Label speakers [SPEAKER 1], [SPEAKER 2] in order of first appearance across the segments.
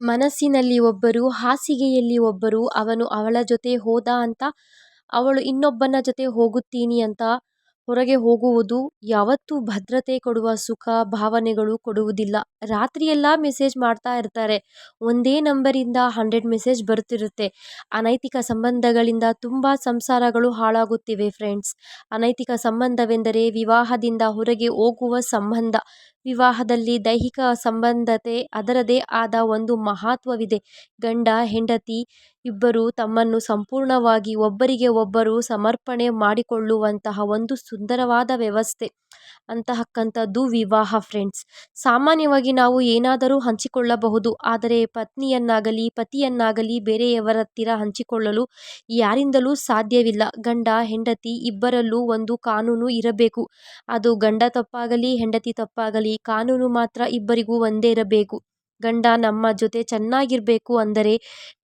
[SPEAKER 1] ಮನಸ್ಸಿನಲ್ಲಿ ಒಬ್ಬರು ಹಾಸಿಗೆಯಲ್ಲಿ ಒಬ್ಬರು ಅವನು ಅವಳ ಜೊತೆ ಹೋದ ಅಂತ ಅವಳು ಇನ್ನೊಬ್ಬನ ಜೊತೆ ಹೋಗುತ್ತೀನಿ ಅಂತ ಹೊರಗೆ ಹೋಗುವುದು, ಯಾವತ್ತೂ ಭದ್ರತೆ ಕೊಡುವ ಸುಖ ಭಾವನೆಗಳು ಕೊಡುವುದಿಲ್ಲ. ರಾತ್ರಿಯೆಲ್ಲ ಮೆಸೇಜ್ ಮಾಡ್ತಾ ಇರ್ತಾರೆ. ಒಂದೇ ನಂಬರಿಂದ ಹಂಡ್ರೆಡ್ ಮೆಸೇಜ್ ಬರ್ತಿರುತ್ತೆ ಅನೈತಿಕ ಸಂಬಂಧಗಳಿಂದ ತುಂಬ ಸಂಸಾರಗಳು ಹಾಳಾಗುತ್ತಿವೆ ಫ್ರೆಂಡ್ಸ್. ಅನೈತಿಕ ಸಂಬಂಧವೆಂದರೆ ವಿವಾಹದಿಂದ ಹೊರಗೆ ಹೋಗುವ ಸಂಬಂಧ. ವಿವಾಹದಲ್ಲಿ ದೈಹಿಕ ಸಂಬಂಧತೆ ಅದರದೇ ಆದ ಒಂದು ಮಹತ್ವವಿದೆ. ಗಂಡ, ಹೆಂಡತಿ ಇಬ್ಬರು ತಮ್ಮನ್ನು ಸಂಪೂರ್ಣವಾಗಿ ಒಬ್ಬರಿಗೆ ಒಬ್ಬರು ಸಮರ್ಪಣೆ ಮಾಡಿಕೊಳ್ಳುವಂತಹ ಒಂದು ಸುಂದರವಾದ ವ್ಯವಸ್ಥೆ. ಅಂತಹಕ್ಕಂಥದ್ದು ವಿವಾಹ ಫ್ರೆಂಡ್ಸ್ ಸಾಮಾನ್ಯವಾಗಿ ನಾವು ಏನಾದರೂ ಹಂಚಿಕೊಳ್ಳಬಹುದು, ಆದರೆ ಪತ್ನಿಯನ್ನಾಗಲಿ, ಪತಿಯನ್ನಾಗಲಿ ಬೇರೆಯವರ ಹತ್ತಿರ ಹಂಚಿಕೊಳ್ಳಲು ಯಾರಿಂದಲೂ ಸಾಧ್ಯವಿಲ್ಲ. ಗಂಡ, ಹೆಂಡತಿ ಇಬ್ಬರಲ್ಲೂ ಒಂದು ಕಾನೂನು ಇರಬೇಕು. ಅದು ಗಂಡ ತಪ್ಪಾಗಲಿ, ಹೆಂಡತಿ ತಪ್ಪಾಗಲಿ, ಕಾನೂನು ಮಾತ್ರ ಇಬ್ಬರಿಗೂ ಒಂದೇ ಇರಬೇಕು. ಗಂಡ ನಮ್ಮ ಜೊತೆ ಚೆನ್ನಾಗಿರಬೇಕು ಅಂದರೆ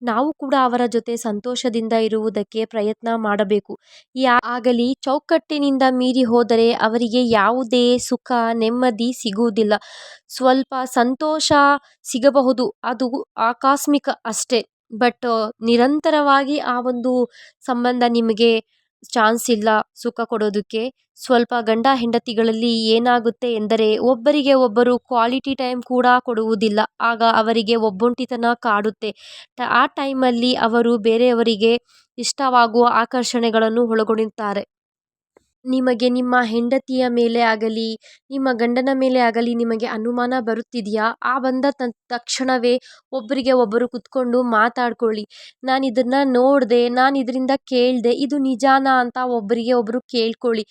[SPEAKER 1] ನಾವು ಕೂಡ ಅವರ ಜೊತೆ ಸಂತೋಷದಿಂದ ಇರುವುದಕ್ಕೆ ಪ್ರಯತ್ನ ಮಾಡಬೇಕು. ಆಗಲಿ ಚೌಕಟ್ಟಿನಿಂದ ಮೀರಿ ಹೋದರೆ ಅವರಿಗೆ ಯಾವುದೇ ಸುಖ, ನೆಮ್ಮದಿ ಸಿಗುವುದಿಲ್ಲ. ಸ್ವಲ್ಪ ಸಂತೋಷ ಸಿಗಬಹುದು, ಅದು ಆಕಸ್ಮಿಕ ಅಷ್ಟೇ. ಬಟ್ ನಿರಂತರವಾಗಿ ಆ ಒಂದು ಸಂಬಂಧ ನಿಮಗೆ ಚಾನ್ಸ್ ಇಲ್ಲ, ಸುಖ ಕೊಡೋದಕ್ಕೆ. ಸ್ವಲ್ಪ ಗಂಡ ಹೆಂಡತಿಗಳಲ್ಲಿ ಏನಾಗುತ್ತೆ ಎಂದರೆ, ಒಬ್ಬರಿಗೆ ಒಬ್ಬರು ಕ್ವಾಲಿಟಿ ಟೈಮ್ ಕೂಡ ಕೊಡುವುದಿಲ್ಲ. ಆಗ ಅವರಿಗೆ ಒಬ್ಬೊಂಟಿತನ ಕಾಡುತ್ತೆ. ಆ ಟೈಮಲ್ಲಿ ಅವರು ಬೇರೆಯವರಿಗೆ ಇಷ್ಟವಾಗುವ ಆಕರ್ಷಣೆಗಳನ್ನು ಒಳಗೊಳ್ಳುತ್ತಾರೆ ನಿಮಗೆ ನಿಮ್ಮ ಹೆಂಡತಿಯ ಮೇಲೆ ಆಗಲಿ, ನಿಮ್ಮ ಗಂಡನ ಮೇಲೆ ಆಗಲಿ ನಿಮಗೆ ಅನುಮಾನ ಬರುತ್ತಿದೆಯಾ? ಆ ಬಂದ ತಕ್ಷಣವೇ ಒಬ್ಬರಿಗೆ ಒಬ್ಬರು ಕುತ್ಕೊಂಡು ಮಾತಾಡ್ಕೊಳ್ಳಿ. ನಾನು ಇದನ್ನು ನೋಡಿದೆ ನಾನು ಇದರಿಂದ ಕೇಳಿದೆ, ಇದು ನಿಜಾನಾ ಅಂತ ಒಬ್ಬರಿಗೆ ಒಬ್ಬರು ಕೇಳ್ಕೊಳ್ಳಿ.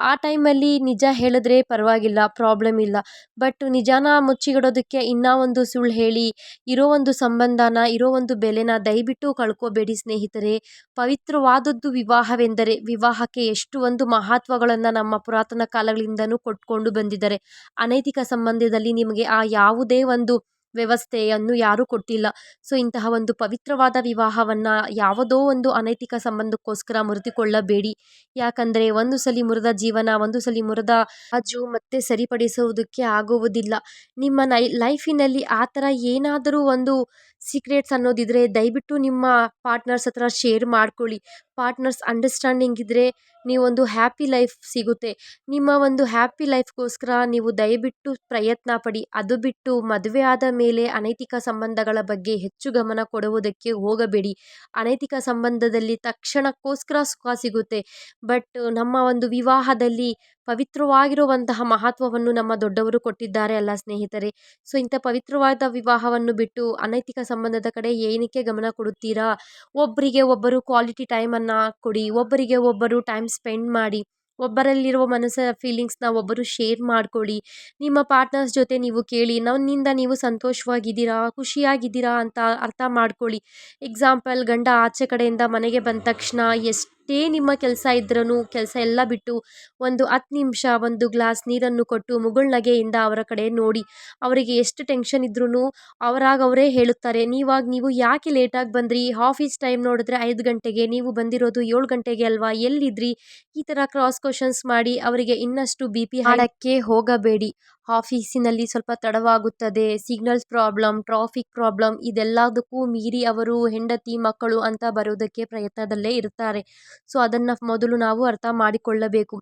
[SPEAKER 1] ಆ ಟೈಮಲ್ಲಿ ನಿಜ ಹೇಳಿದ್ರೆ ಪರವಾಗಿಲ್ಲ ಪ್ರಾಬ್ಲಮ್ ಇಲ್ಲ. ಬಟ್ ನಿಜಾನ ಮುಚ್ಚಿಡೋದಕ್ಕೆ ಇನ್ನೂ ಒಂದು ಸುಳ್ಳು ಹೇಳಿ, ಇರೋ ಒಂದು ಸಂಬಂಧನ, ಇರೋ ಒಂದು ಬೆಲೆನ ದಯವಿಟ್ಟು ಕಳ್ಕೋಬೇಡಿ ಸ್ನೇಹಿತರೆ. ಪವಿತ್ರವಾದದ್ದು ವಿವಾಹವೆಂದರೆ, ವಿವಾಹಕ್ಕೆ ಎಷ್ಟು ಒಂದು ಮಹತ್ವಗಳನ್ನು ನಮ್ಮ ಪುರಾತನ ಕಾಲಗಳಿಂದನೂ ಕೊಟ್ಕೊಂಡು ಬಂದಿದ್ದಾರೆ. ಅನೈತಿಕ ಸಂಬಂಧದಲ್ಲಿ ನಿಮಗೆ ಆ ಯಾವುದೇ ಒಂದು ವ್ಯವಸ್ಥೆಯನ್ನು ಯಾರೂ ಕೊಟ್ಟಿಲ್ಲ. ಸೊ, ಇಂತಹ ಒಂದು ಪವಿತ್ರವಾದ ವಿವಾಹವನ್ನು ಯಾವುದೋ ಒಂದು ಅನೈತಿಕ ಸಂಬಂಧಕ್ಕೋಸ್ಕರ ಮುರಿದುಕೊಳ್ಳಬೇಡಿ. ಯಾಕಂದರೆ ಒಂದು ಸಲಿ ಮುರಿದ ಜೀವನ, ಒಂದು ಸಲಿ ಮುರಿದ ಅಜು ಮತ್ತೆ ಸರಿಪಡಿಸುವುದಕ್ಕೆ ಆಗುವುದಿಲ್ಲ. ನಿಮ್ಮ ನೈ, ಲೈಫಿನಲ್ಲಿ ಆ ಥರ ಏನಾದರೂ ಒಂದು ಸೀಕ್ರೆಟ್ಸ್ ಅನ್ನೋದಿದ್ರೆ ದಯವಿಟ್ಟು ನಿಮ್ಮ ಪಾರ್ಟ್ನರ್ಸ್ ಹತ್ರ ಶೇರ್ ಮಾಡ್ಕೊಳ್ಳಿ. ಪಾರ್ಟ್ನರ್ಸ್ ಅಂಡರ್ಸ್ಟ್ಯಾಂಡಿಂಗ್ ಇದ್ದರೆ ನೀವೊಂದು ಹ್ಯಾಪಿ ಲೈಫ್ ಸಿಗುತ್ತೆ. ನಿಮ್ಮ ಒಂದು ಹ್ಯಾಪಿ ಲೈಫ್ಗೋಸ್ಕರ ನೀವು ದಯವಿಟ್ಟು ಪ್ರಯತ್ನ ಪಡಿ. ಅದು ಬಿಟ್ಟು ಮದುವೆ ಆದ ಮೇಲೆ ಅನೈತಿಕ ಸಂಬಂಧಗಳ ಬಗ್ಗೆ ಹೆಚ್ಚು ಗಮನ ಕೊಡುವುದಕ್ಕೆ ಹೋಗಬೇಡಿ. ಅನೈತಿಕ ಸಂಬಂಧದಲ್ಲಿ ತಕ್ಷಣಕ್ಕೋಸ್ಕರ ಸುಖ ಸಿಗುತ್ತೆ. ಬಟ್ ನಮ್ಮ ಒಂದು ವಿವಾಹದಲ್ಲಿ ಪವಿತ್ರವಾಗಿರುವಂತಹ ಮಹತ್ವವನ್ನು ನಮ್ಮ ದೊಡ್ಡವರು ಕೊಟ್ಟಿದ್ದಾರೆ ಅಲ್ಲ ಸ್ನೇಹಿತರೆ. ಸೊ ಇಂಥ ಪವಿತ್ರವಾದ ವಿವಾಹವನ್ನು ಬಿಟ್ಟು ಅನೈತಿಕ ಸಂಬಂಧದ ಕಡೆ ಏನಕ್ಕೆ ಗಮನ ಕೊಡುತ್ತೀರಾ? ಒಬ್ಬರಿಗೆ ಒಬ್ಬರು ಕ್ವಾಲಿಟಿ ಟೈಮನ್ನು ಕೊಡಿ, ಒಬ್ಬರಿಗೆ ಒಬ್ಬರು ಟೈಮ್ ಸ್ಪೆಂಡ್ ಮಾಡಿ, ಒಬ್ಬರಲ್ಲಿರುವ ಮನಸ್ಸಿನ ಫೀಲಿಂಗ್ಸ್ನ ಒಬ್ಬರು ಶೇರ್ ಮಾಡ್ಕೊಳ್ಳಿ. ನಿಮ್ಮ ಪಾರ್ಟ್ನರ್ಸ್ ಜೊತೆ ನೀವು ಕೇಳಿ, ನನ್ನಿಂದ ನೀವು ಸಂತೋಷವಾಗಿದ್ದೀರಾ, ಖುಷಿಯಾಗಿದ್ದೀರಾ ಅಂತ ಅರ್ಥ ಮಾಡ್ಕೊಳ್ಳಿ. ಎಕ್ಸಾಂಪಲ್ ಗಂಡ ಆಚೆ ಕಡೆಯಿಂದ ಮನೆಗೆ ಬಂದ ತಕ್ಷಣ ಎಷ್ಟು ಎಷ್ಟೇ ನಿಮ್ಮ ಕೆಲಸ ಇದ್ರೂ ಕೆಲಸ ಎಲ್ಲ ಬಿಟ್ಟು ಒಂದು ಹತ್ತು ನಿಮಿಷ ಒಂದು ಗ್ಲಾಸ್ ನೀರನ್ನು ಕೊಟ್ಟು ಮುಗುಳ್ನಗೆಯಿಂದ ಅವರ ಕಡೆ ನೋಡಿ. ಅವರಿಗೆ ಎಷ್ಟು ಟೆನ್ಷನ್ ಇದ್ರೂ ಅವರಾಗ ಅವರೇ ಹೇಳುತ್ತಾರೆ. ನೀವಾಗ ನೀವು ಯಾಕೆ ಲೇಟಾಗಿ ಬಂದ್ರಿ? ಆಫೀಸ್ ಟೈಮ್ ನೋಡಿದ್ರೆ ಐದು ಗಂಟೆಗೆ, ನೀವು ಬಂದಿರೋದು ಏಳು ಗಂಟೆಗೆ ಅಲ್ವಾ? ಎಲ್ಲಿದ್ರಿ? ಈ ಥರ ಕ್ರಾಸ್ ಕ್ವಶನ್ಸ್ ಮಾಡಿ ಅವರಿಗೆ ಇನ್ನಷ್ಟು ಬಿ ಪಿ ಹಾಡಕ್ಕೆ ಹೋಗಬೇಡಿ. ಆಫೀಸಿನಲ್ಲಿ ಸ್ವಲ್ಪ ತಡವಾಗುತ್ತದೆ. ಸಿಗ್ನಲ್ಸ್ ಪ್ರಾಬ್ಲಮ್ ಟ್ರಾಫಿಕ್ ಪ್ರಾಬ್ಲಮ್ ಇದೆಲ್ಲದಕ್ಕೂ ಮೀರಿ ಅವರು ಹೆಂಡತಿ, ಮಕ್ಕಳು ಅಂತ ಬರೋದಕ್ಕೆ ಪ್ರಯತ್ನದಲ್ಲೇ ಇರ್ತಾರೆ. ಸೊ ಅದನ್ನು ಮೊದಲು ನಾವು ಅರ್ಥ ಮಾಡಿಕೊಳ್ಳಬೇಕು.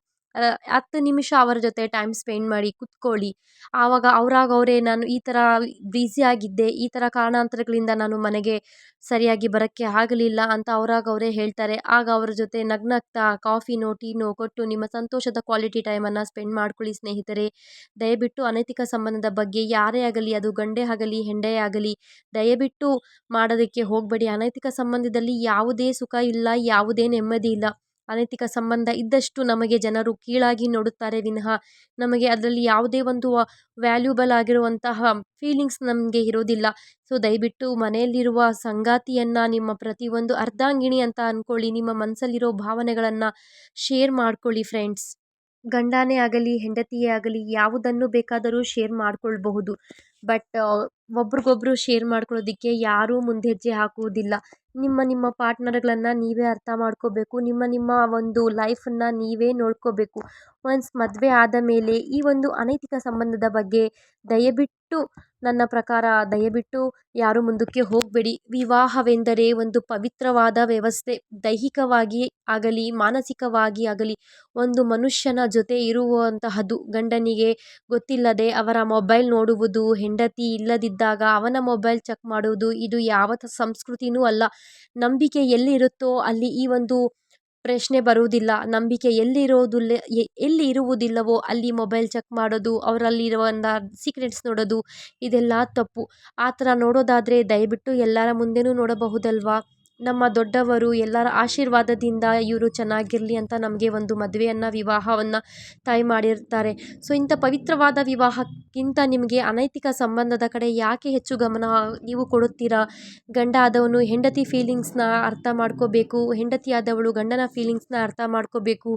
[SPEAKER 1] ಹತ್ತು ನಿಮಿಷ ಅವರ ಜೊತೆ ಟೈಮ್ ಸ್ಪೆಂಡ್ ಮಾಡಿ ಕುತ್ಕೊಳ್ಳಿ. ಆವಾಗ ಅವರಾಗ ಅವರೇ, ನಾನು ಈ ಥರ ಆಗಿದ್ದೆ, ಈ ಥರ ಕಾರಣಾಂತರಗಳಿಂದ ನಾನು ಮನೆಗೆ ಸರಿಯಾಗಿ ಬರೋಕ್ಕೆ ಆಗಲಿಲ್ಲ ಅಂತ ಅವರಾಗ ಅವರೇ ಹೇಳ್ತಾರೆ. ಆಗ ಅವರ ಜೊತೆ ನಗ್ನಗ್ತಾ ಕಾಫಿನೋ, ಟೀನೋ ಕೊಟ್ಟು ನಿಮ್ಮ ಸಂತೋಷದ ಕ್ವಾಲಿಟಿ ಟೈಮನ್ನು ಸ್ಪೆಂಡ್ ಮಾಡ್ಕೊಳ್ಳಿ ಸ್ನೇಹಿತರೆ. ದಯವಿಟ್ಟು ಅನೈತಿಕ ಸಂಬಂಧದ ಬಗ್ಗೆ ಯಾರೇ ಆಗಲಿ, ಅದು ಗಂಡೇ ಆಗಲಿ, ಹೆಂಡೆ ಆಗಲಿ, ದಯವಿಟ್ಟು ಮಾಡೋದಕ್ಕೆ ಹೋಗಬೇಡಿ. ಅನೈತಿಕ ಸಂಬಂಧದಲ್ಲಿ ಯಾವುದೇ ಸುಖ ಇಲ್ಲ, ಯಾವುದೇ ನೆಮ್ಮದಿ ಇಲ್ಲ. ಅನೈತಿಕ ಸಂಬಂಧ ಇದ್ದಷ್ಟು ನಮಗೆ ಜನರು ಕೀಳಾಗಿ ನೋಡುತ್ತಾರೆ ವಿನಃ ನಮಗೆ ಅದರಲ್ಲಿ ಯಾವುದೇ ಒಂದು ವ್ಯಾಲ್ಯೂಬಲ್ ಆಗಿರುವಂತಹ ಫೀಲಿಂಗ್ಸ್ ನಮಗೆ ಇರೋದಿಲ್ಲ ಸೊ ದಯವಿಟ್ಟು ಮನೆಯಲ್ಲಿರುವ ಸಂಗಾತಿಯನ್ನು, ನಿಮ್ಮ ಪ್ರತಿಯೊಂದು ಅರ್ಧಾಂಗಿಣಿ ಅಂತ ಅಂದ್ಕೊಳ್ಳಿ ನಿಮ್ಮ ಮನಸ್ಸಲ್ಲಿರೋ ಭಾವನೆಗಳನ್ನು ಶೇರ್ ಮಾಡ್ಕೊಳ್ಳಿ ಫ್ರೆಂಡ್ಸ್ ಗಂಡನೇ ಆಗಲಿ, ಹೆಂಡತಿಯೇ ಆಗಲಿ, ಯಾವುದನ್ನು ಬೇಕಾದರೂ ಶೇರ್ ಮಾಡಿಕೊಳ್ಬಹುದು. ಬಟ್ ಒಬ್ರಿಗೊಬ್ರು ಶೇರ್ ಮಾಡ್ಕೊಳ್ಳೋದಕ್ಕೆ ಯಾರೂ ಮುಂದೆಜ್ಜೆ ಹಾಕುವುದಿಲ್ಲ. ನಿಮ್ಮ ನಿಮ್ಮ ಪಾರ್ಟ್ನರ್ಗಳನ್ನು ನೀವೇ ಅರ್ಥ ಮಾಡ್ಕೋಬೇಕು. ನಿಮ್ಮ ನಿಮ್ಮ ಒಂದು ಲೈಫನ್ನು ನೀವೇ ನೋಡ್ಕೋಬೇಕು. ಒನ್ಸ್ ಮದುವೆ ಆದ ಮೇಲೆ ಈ ಒಂದು ಅನೈತಿಕ ಸಂಬಂಧದ ಬಗ್ಗೆ ದಯವಿಟ್ಟು ನನ್ನ ಪ್ರಕಾರ ದಯವಿಟ್ಟು ಯಾರು ಮುಂದಕ್ಕೆ ಹೋಗಬೇಡಿ. ವಿವಾಹವೆಂದರೆ ಒಂದು ಪವಿತ್ರವಾದ ವ್ಯವಸ್ಥೆ. ದೈಹಿಕವಾಗಿ ಆಗಲಿ, ಮಾನಸಿಕವಾಗಿ ಆಗಲಿ, ಒಂದು ಮನುಷ್ಯನ ಜೊತೆ ಇರುವಂತಹದ್ದು. ಗಂಡನಿಗೆ ಗೊತ್ತಿಲ್ಲದೆ ಅವರ ಮೊಬೈಲ್ ನೋಡುವುದು, ಹೆಂಡತಿ ಇಲ್ಲದಿದ್ದಾಗ ಅವನ ಮೊಬೈಲ್ ಚೆಕ್ ಮಾಡುವುದು, ಇದು ಯಾವ ಸಂಸ್ಕೃತಿಯೂ ಅಲ್ಲ. ನಂಬಿಕೆ ಎಲ್ಲಿರುತ್ತೋ ಅಲ್ಲಿ ಈ ಒಂದು ಪ್ರಶ್ನೆ ಬರುವುದಿಲ್ಲ. ನಂಬಿಕೆ ಎಲ್ಲಿರೋದಿಲ್ಲ ಎಲ್ಲಿ ಇರುವುದಿಲ್ಲವೋ ಅಲ್ಲಿ ಮೊಬೈಲ್ ಚೆಕ್ ಮಾಡೋದು, ಅವರಲ್ಲಿರುವ ಸೀಕ್ರೆಟ್ಸ್ ನೋಡೋದು, ಇದೆಲ್ಲ ತಪ್ಪು. ಆ ಥರ ನೋಡೋದಾದರೆ ದಯವಿಟ್ಟು ಎಲ್ಲರ ಮುಂದೆಯೂ ನೋಡಬಹುದಲ್ವಾ? ನಮ್ಮ ದೊಡ್ಡವರು ಎಲ್ಲರ ಆಶೀರ್ವಾದದಿಂದ ಇವರು ಚೆನ್ನಾಗಿರಲಿ ಅಂತ ನಮಗೆ ಒಂದು ಮದುವೆಯನ್ನು, ವಿವಾಹವನ್ನು ತಾಯಿ ಮಾಡಿರ್ತಾರೆ. ಸೊ ಇಂಥ ಪವಿತ್ರವಾದ ವಿವಾಹಕ್ಕಿಂತ ನಿಮಗೆ ಅನೈತಿಕ ಸಂಬಂಧದ ಕಡೆ ಯಾಕೆ ಹೆಚ್ಚು ಗಮನ ನೀವು ಕೊಡುತ್ತೀರಾ? ಗಂಡ ಆದವನು ಹೆಂಡತಿ ಫೀಲಿಂಗ್ಸ್ನ ಅರ್ಥ ಮಾಡ್ಕೋಬೇಕು, ಹೆಂಡತಿ ಆದವಳು ಗಂಡನ ಫೀಲಿಂಗ್ಸ್ನ ಅರ್ಥ ಮಾಡ್ಕೋಬೇಕು.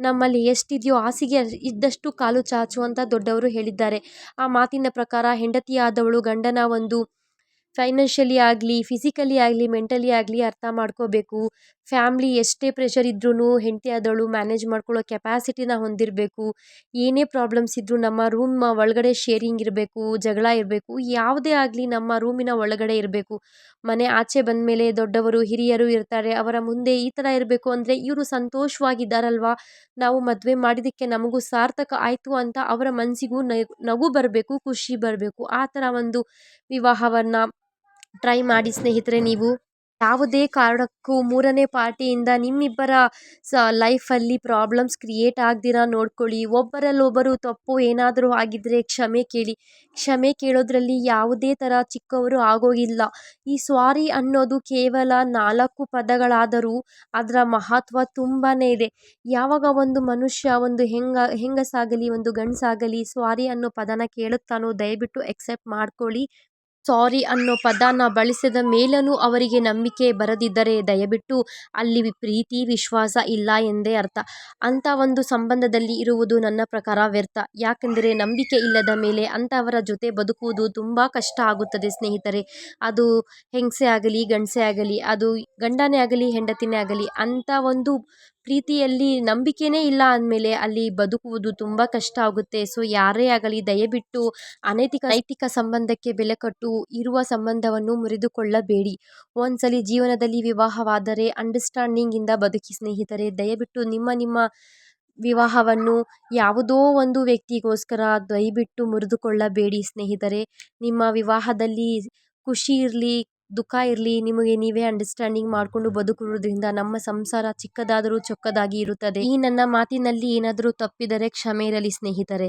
[SPEAKER 1] ನಮ್ಮಲ್ಲಿ ಎಷ್ಟಿದೆಯೋ ಹಾಸಿಗೆ ಇದ್ದಷ್ಟು ಕಾಲು ಚಾಚು ಅಂತ ದೊಡ್ಡವರು ಹೇಳಿದ್ದಾರೆ. ಆ ಮಾತಿನ ಪ್ರಕಾರ ಹೆಂಡತಿ ಆದವಳು ಗಂಡನ ಒಂದು ಫೈನಾನ್ಷಿಯಲಿ ಆಗಲಿ ಫಿಸಿಕಲಿ ಆಗಲಿ ಮೆಂಟಲಿ ಆಗಲಿ ಅರ್ಥ ಮಾಡ್ಕೋಬೇಕು. ಫ್ಯಾಮ್ಲಿ ಎಷ್ಟೇ ಪ್ರೆಷರ್ ಇದ್ರೂ ಹೆಂಡತಿ ಆದವಳು ಮ್ಯಾನೇಜ್ ಮಾಡ್ಕೊಳ್ಳೋ ಕೆಪಾಸಿಟಿನ ಹೊಂದಿರಬೇಕು. ಏನೇ ಪ್ರಾಬ್ಲಮ್ಸ್ ಇದ್ದರೂ ನಮ್ಮ ರೂಮ್ ಒಳಗಡೆ ಶೇರಿಂಗ್ ಇರಬೇಕು, ಜಗಳ ಇರಬೇಕು, ಯಾವುದೇ ಆಗಲಿ ನಮ್ಮ ರೂಮಿನ ಒಳಗಡೆ ಇರಬೇಕು. ಮನೆ ಆಚೆ ಬಂದ ಮೇಲೆ ದೊಡ್ಡವರು, ಹಿರಿಯರು ಇರ್ತಾರೆ, ಅವರ ಮುಂದೆ ಈ ಥರ ಇರಬೇಕು ಅಂದರೆ ಇವರು ಸಂತೋಷವಾಗಿದ್ದಾರಲ್ವಾ? ನಾವು ಮದುವೆ ಮಾಡಿದ್ದಕ್ಕೆ ನಮಗೂ ಸಾರ್ಥಕ ಆಯಿತು ಅಂತ ಅವರ ಮನಸ್ಸಿಗೂ ನಗು ಬರಬೇಕು, ಖುಷಿ ಬರಬೇಕು. ಆ ಥರ ಒಂದು ವಿವಾಹವನ್ನು ಟ್ರೈ ಮಾಡಿ ಸ್ನೇಹಿತರೆ, ನೀವು ಯಾವುದೇ ಕಾರಣಕ್ಕೂ ಮೂರನೇ ಪಾರ್ಟಿಯಿಂದ ನಿಮ್ಮಿಬ್ಬರ ಸ ಲೈಫಲ್ಲಿ ಪ್ರಾಬ್ಲಮ್ಸ್ ಕ್ರಿಯೇಟ್ ಆಗದಿರ ನೋಡ್ಕೊಳ್ಳಿ. ಒಬ್ಬರಲ್ಲೊಬ್ಬರು ತಪ್ಪು ಏನಾದರೂ ಆಗಿದ್ದರೆ ಕ್ಷಮೆ ಕೇಳಿ. ಕ್ಷಮೆ ಕೇಳೋದ್ರಲ್ಲಿ ಯಾವುದೇ ಥರ ಚಿಕ್ಕವರು ಆಗೋಗಿಲ್ಲ. ಈ ಸ್ವಾರಿ ಅನ್ನೋದು ಕೇವಲ ನಾಲ್ಕು ಪದಗಳಾದರೂ ಅದರ ಮಹತ್ವ ತುಂಬಾ ಇದೆ. ಯಾವಾಗ ಒಂದು ಮನುಷ್ಯ ಒಂದು ಹೆಂಗ, ಹೆಂಗಸಾಗಲಿ, ಒಂದು ಗಂಡಸಾಗಲಿ ಸ್ವಾರಿ ಅನ್ನೋ ಪದನ ಕೇಳುತ್ತಾನೋ ದಯವಿಟ್ಟು ಎಕ್ಸೆಪ್ಟ್ ಮಾಡ್ಕೊಳ್ಳಿ. ಸಾರಿ ಅನ್ನೋ ಪದನ ಬಳಸಿದ ಮೇಲೂ ಅವರಿಗೆ ನಂಬಿಕೆ ಬರದಿದ್ದರೆ ದಯವಿಟ್ಟು ಅಲ್ಲಿ ಪ್ರೀತಿ, ವಿಶ್ವಾಸ ಇಲ್ಲ ಎಂದೇ ಅರ್ಥ. ಅಂಥ ಒಂದು ಸಂಬಂಧದಲ್ಲಿ ಇರುವುದು ನನ್ನ ಪ್ರಕಾರ ವ್ಯರ್ಥ. ಯಾಕೆಂದರೆ ನಂಬಿಕೆ ಇಲ್ಲದ ಮೇಲೆ ಅಂಥವರ ಜೊತೆ ಬದುಕುವುದು ತುಂಬ ಕಷ್ಟ ಆಗುತ್ತದೆ ಸ್ನೇಹಿತರೆ. ಅದು ಹೆಂಗಸೇ ಆಗಲಿ ಗಂಡಸೇ ಆಗಲಿ, ಅದು ಗಂಡನೇ ಆಗಲಿ ಹೆಂಡತಿನೇ ಆಗಲಿ ಅಂಥ ಒಂದು ಪ್ರೀತಿಯಲ್ಲಿ ನಂಬಿಕೆಯೇ ಇಲ್ಲ ಅಂದಮೇಲೆ ಅಲ್ಲಿ ಬದುಕುವುದು ತುಂಬ ಕಷ್ಟ ಆಗುತ್ತೆ. ಸೊ ಯಾರೇ ಆಗಲಿ ದಯವಿಟ್ಟು ಅನೈತಿಕ, ನೈತಿಕ ಸಂಬಂಧಕ್ಕೆ ಬೆಲೆ ಕಟ್ಟು, ಇರುವ ಸಂಬಂಧವನ್ನು ಮುರಿದುಕೊಳ್ಳಬೇಡಿ. ಒಂದ್ಸಲಿ ಜೀವನದಲ್ಲಿ ವಿವಾಹವಾದರೆ ಅಂಡರ್ಸ್ಟ್ಯಾಂಡಿಂಗಿಂದ ಬದುಕಿ ಸ್ನೇಹಿತರೆ, ದಯವಿಟ್ಟು ನಿಮ್ಮ ನಿಮ್ಮ ವಿವಾಹವನ್ನು ಯಾವುದೋ ಒಂದು ವ್ಯಕ್ತಿಗೋಸ್ಕರ ದಯವಿಟ್ಟು ಮುರಿದುಕೊಳ್ಳಬೇಡಿ ಸ್ನೇಹಿತರೆ. ನಿಮ್ಮ ವಿವಾಹದಲ್ಲಿ ಖುಷಿ ಇರಲಿ ದುಃಖ ಇರಲಿ, ನಿಮಗೆ ನೀವೇ ಅಂಡರ್ಸ್ಟ್ಯಾಂಡಿಂಗ್ ಮಾಡಿಕೊಂಡು ಬದುಕುವುದರಿಂದ ನಮ್ಮ ಸಂಸಾರ ಚಿಕ್ಕದಾದರೂ ಚೊಕ್ಕದಾಗಿ ಇರುತ್ತದೆ. ಈ ನನ್ನ ಮಾತಿನಲ್ಲಿ ಏನಾದರೂ ತಪ್ಪಿದರೆ ಕ್ಷಮೆ ಇರಲಿ ಸ್ನೇಹಿತರೆ.